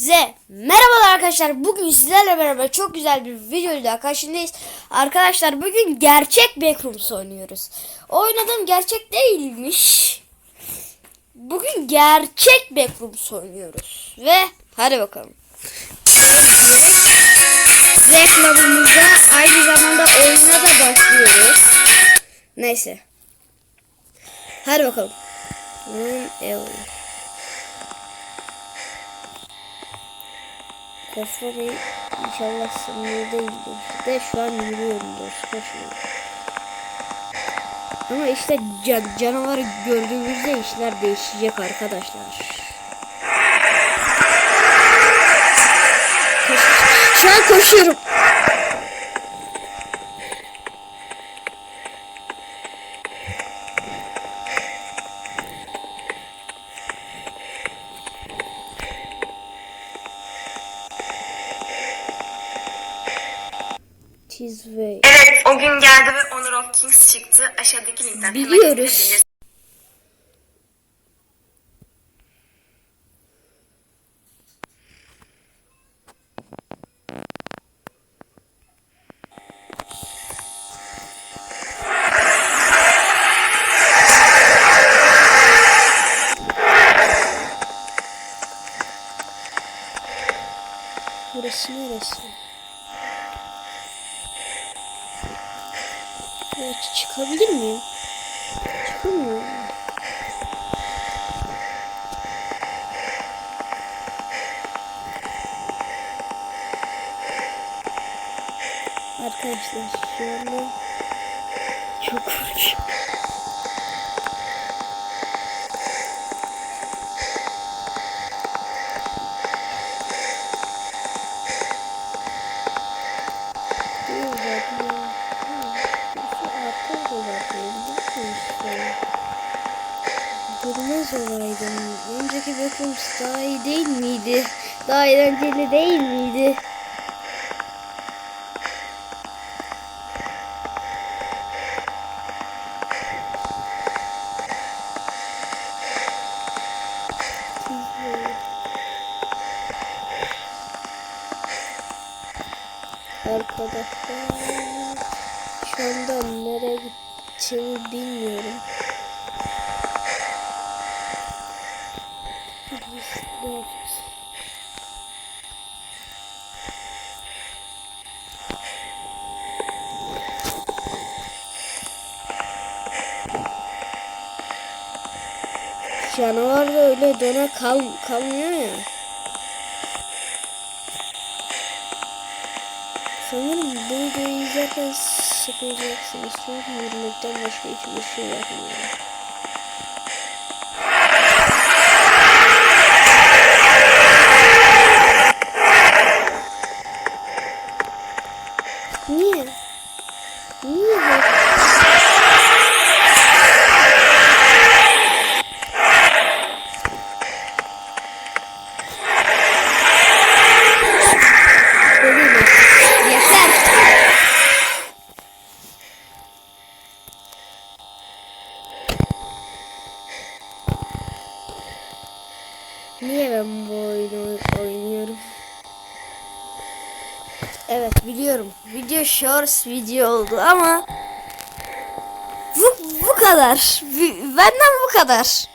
Hepinize merhabalar arkadaşlar. Bugün sizlerle beraber çok güzel bir videoyla karşınızdayız. Arkadaşlar bugün gerçek Backrooms oynuyoruz. Oynadığım gerçek değilmiş. Bugün gerçek Backrooms oynuyoruz. Ve hadi bakalım. Reklamımıza aynı zamanda oyuna da başlıyoruz. Neyse. Hadi bakalım. Kafayı inşallah sınırı değildir. De şu an yürüyorum dost koşuyorum. Ama işte can, canavarı gördüğümüzde işler değişecek arkadaşlar. Şu an koşuyorum. Tizway. Evet o gün geldi ve Honor of Kings çıktı. Aşağıdaki linkten Biliyoruz. Burası neresi? Evet, çıkabilir miyim? Çıkamıyorum. Arkadaşlar anda çok korkuyorum. Değil zaten ya. Hı, Şu arka da zaten işte. Durmaz olaydım. Önceki Backrooms daha iyi değil miydi? Daha eğlenceli değil miydi? Arkadaşlar şu anda nereye gideceğimi bilmiyorum. Canavar da öyle dona kal kalmıyor ya. Sanırım bu videoyu izlerken sıkılacaksınız. Çünkü yürümekten başka hiçbir şey yapmıyorum. Niye? Yeter. Niye ben bu oyunu oynuyorum? Evet biliyorum. Video shorts video oldu ama bu, bu kadar. Benden bu kadar.